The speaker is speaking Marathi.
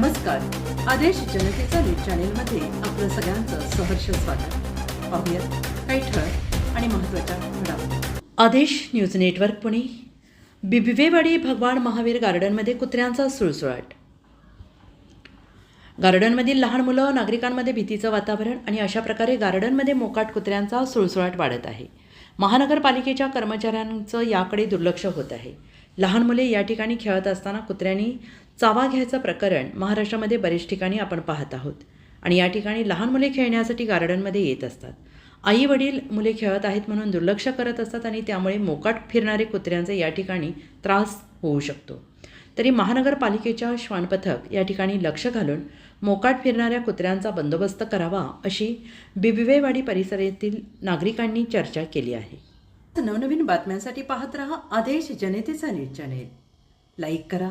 नमस्कार. आदेश जनतेचा न्यूज चॅनेलमध्ये आपलं सगळ्यांचं सहर्ष स्वागत. पाहूयात काही ठळक आणि महत्त्वाच्या घडामोडी. आदेश न्यूज नेटवर्क पुणे. बिबिवेवाडी भगवान महावीर गार्डनमध्ये कुत्र्यांचा सुळसुळाट. गार्डनमधील लहान मुलं नागरिकांमध्ये भीतीचं वातावरण आणि अशा प्रकारे गार्डनमध्ये मोकाट कुत्र्यांचा सुळसुळाट वाढत आहे. महानगरपालिकेच्या कर्मचाऱ्यांचं याकडे दुर्लक्ष होत आहे. लहान मुले या ठिकाणी खेळत असताना कुत्र्यांनी चावा घ्यायचं प्रकरण महाराष्ट्रामध्ये बरेच ठिकाणी आपण पाहत आहोत. आणि या ठिकाणी लहान मुले खेळण्यासाठी गार्डनमध्ये येत असतात. आई वडील मुले खेळत आहेत म्हणून दुर्लक्ष करत असतात आणि त्यामुळे मोकाट फिरणारे कुत्र्यांचा या ठिकाणी त्रास होऊ शकतो. तरी महानगरपालिकेच्या श्वानपथक या ठिकाणी लक्ष घालून मोकाट फिरणाऱ्या कुत्र्यांचा बंदोबस्त करावा अशी बिबिवेवाडी परिसरातील नागरिकांनी चर्चा केली आहे. नवनवीन बातम्यांसाठी पाहत रहा Aadesh Jantecha news channel. Like करा